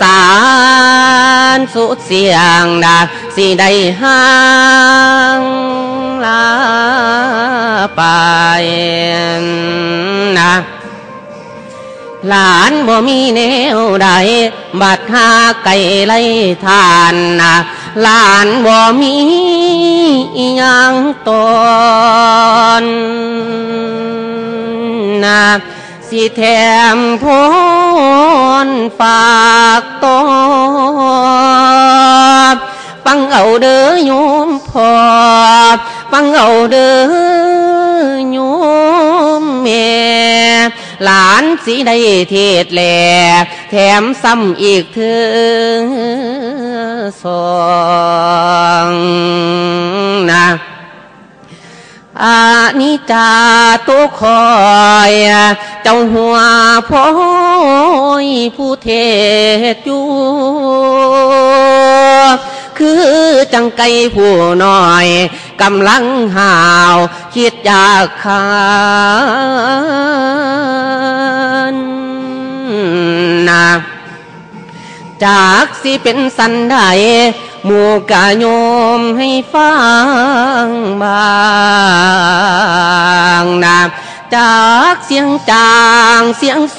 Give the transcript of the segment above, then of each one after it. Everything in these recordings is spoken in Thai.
สารสุดเสียงดาสิได้ห่างลาไปนะหลานบ่มีแนวใดบัดหาไก่ไล่ทานนะหลานบ่มีอิหยังตนนะ สิแถมพรฝากตอบฟังเอาเด้อโยมพอฟังเอาเด้อโยมแม่หลานสิได้เทศแหลแถมซ้ำอีกเธอสองนะ อานิจาตุคอยเจ้าหัวพ้อยผู้เทศอยู่คือจังไก่ผู้น้อยกำลังหาว คิดอยากขา จากสิเป็นสันไดหมู่กะโยมให้ฟังบางนะจากเสียงจางเสียงโส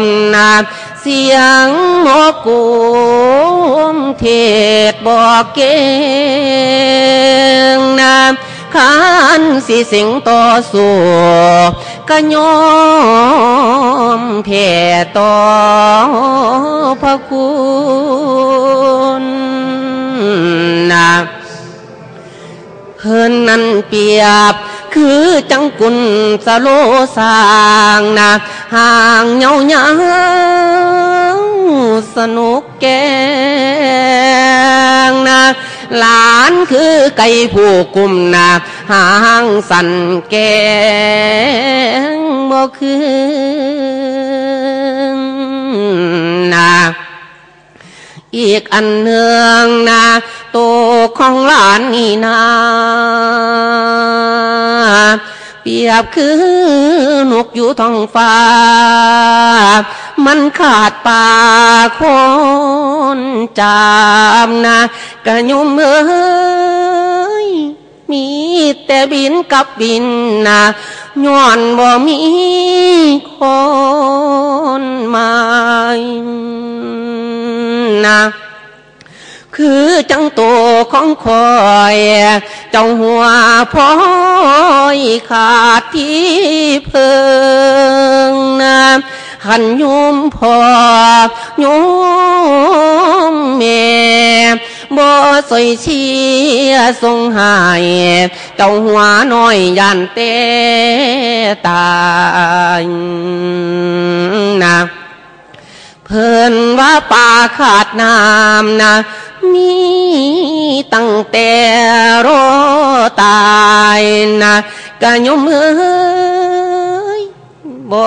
มนะเสียงโมกุมเทศบอกเก่งนะขันสิสิงต่อสู้ ก็ยอมแผ่ต่อพระคุณนะเพิ่นนั้นเปียบคือจังกุนสโลสางนะห่างเงาเหงาสนุกแกงนะหลานคือไก่ผู้กุมนา หางสันแกงบ่คือนาอีกอันเนืองนาโตของหลานนี่นาเปรียบคือนกอยู่ท้องฟ้า มันขาดป่าคนจามนะกระยุมเอ้ มีแต่บินกับบินนะย้อนบ่มีคนหมายนะคือจังโตของคอย เจ้าหัวพ้อยขาดที่เพิงนะขันยุมพอยุมแม่ บ่สวยเชียทรงหายเจ้าหัวน้อยยันเตตายนะเพิ่นว่าป่าขาดน้ำนะมีตั้งแต่รอตายนะกะยมเอ้ยบ่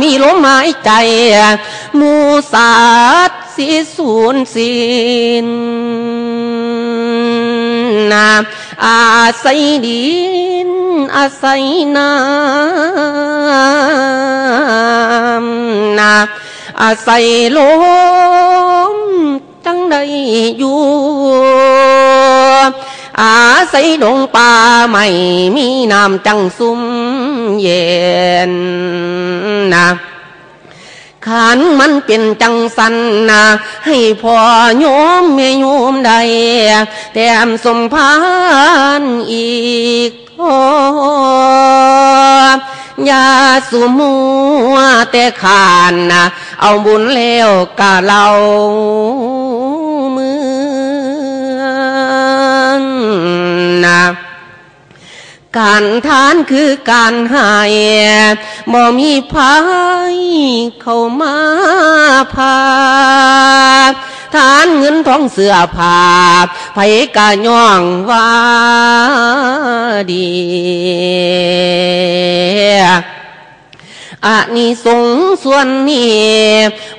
มีลมหายใจมูสัตสิสูญสิ้น นะอาศัยดินอาศัยน้ำนะอาศัยลมจังได้อยู่อาศัยดงป่าไม่มีน้ำจังซุ่มเย็นนะ ขันมันเป็นจังสันนะให้พ่อโยมแม่โยมใดแถมสมพานอีกทออย่าสุมัวแต่ขานนะเอาบุญแล้วกะเรา การทานคือการใหายบ่มีภัยเข้ามาพาทานเงินทองเสื้อผ้าไผกะย่องว่าดีอานิสงส์ส่วนนี้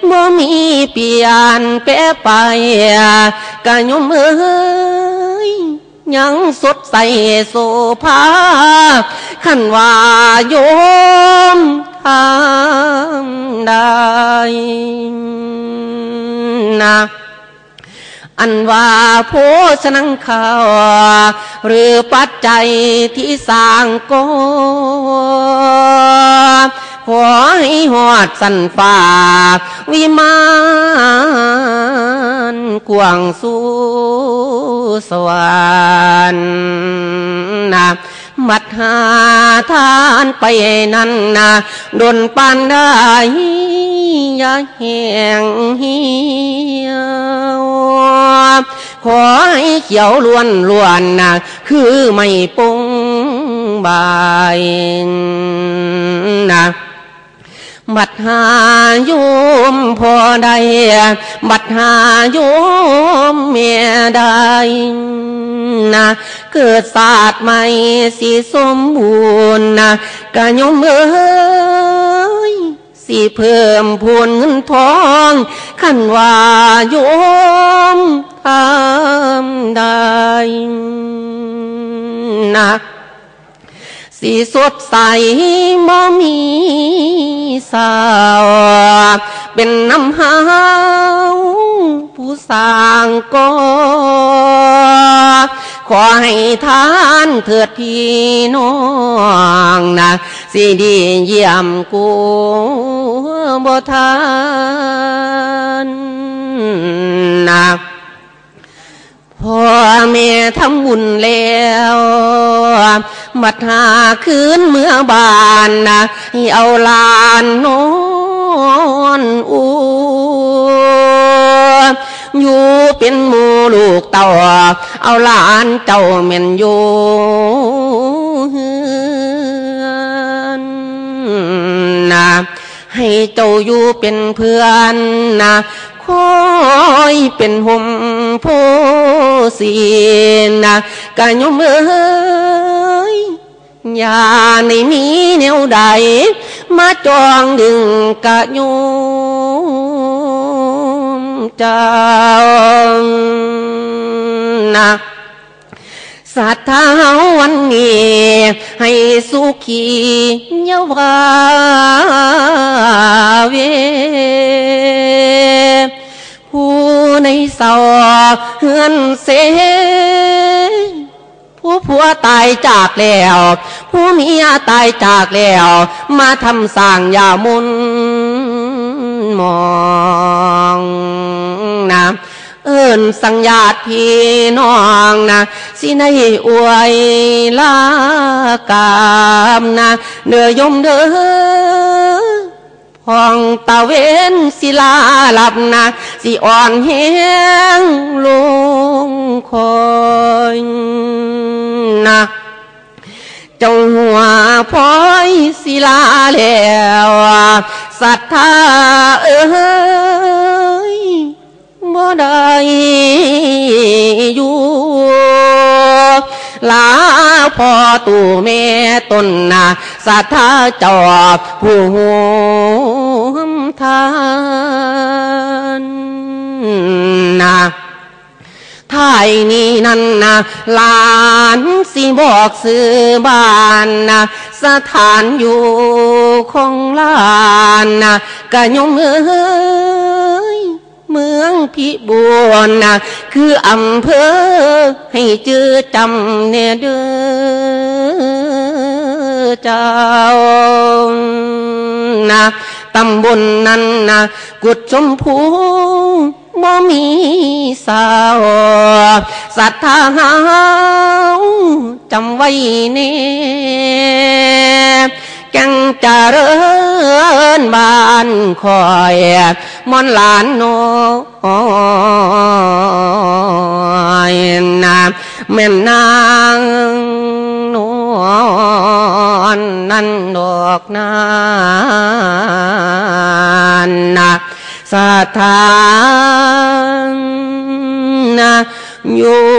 บ่มีเปลี่ยนแปรไปกะยมเอ้ ยังสดใสโสภาขันว่าโยมทำได้นะอันว่าโพสนังข่าวหรือปัจจัยที่สร้างก็ขอให้หอดสันฝ่าวิมานกวางสู่ สวรรค์นะมัดหาทานไปนั่นนะดนปานได้ยาแห้งเหี่ยวขอให้เขียวล้วนล้วนนะคือไม่ปงบายนะ บัดหาโยมพอใดบัดหาโยมเมียใดนะเกิดศาสตร์ใหม่สีสมบูรณ์นะกะยมเอ้ยสิเพิ่มพูนเงินทองขันว่าโยมทำได้นะ สีสดใสบ่มีสาวเป็นน้ำหาวผู้สร้างก็ขอให้ทานเถิดพี่น้องนะสิดีเยี่ยมกูบ่ทานนะ พ่อแม่ทำบุญแล้วบัดหาคืนเมื่อบานนะให้เอาลานนอนอูอยู่เป็นหมูลูกเต่าเอาลานเจ้าเม่นอยู่นะให้เจ้าอยู่เป็นเพื่อนนะคอยเป็นห่ม โพสีนะกะยมเอ้ยอย่าในมีแนวใดมาจองดึงกะยมเจ้านะสัทธาวันนี้ให้สุขีเยาวาเว เฮือนเสผู้ผัวตายจากแล้ว ผู้เมียตายจากแล้ว มาทำสร้างยามุนมองนะเอิญสังญาติพี่น้องนะสิในอวยลากามนะเนื้อยมเด้อ พองตาเวนศิลาหลับนะสิอ่อนแห้งลงคอยนะจงหัวพอยศิลาแล้วศรัทธาเอ้ยบ่ได้อยู่ลาพ่อตู่แม่ต้นนาสัทธาจอบผู้หม ทานนะท้ายนี้นั่นนะหลานสิบอกซื้อบ้านนะสถานอยู่ของลานนะกะยมเอ้ยเมืองพิบูรณ์นะคืออำเภอให้เจอจำเนี่ยเด้อเจ้านะ ตำบลนั้นนะกุดชมพูบ่มีสาวศรัทธาจำไว้เน่แกังจะเริญบ้านคอยมอนหลานโนอยนาแม่นางนอนนั่นดอกนา สถานนะอยู่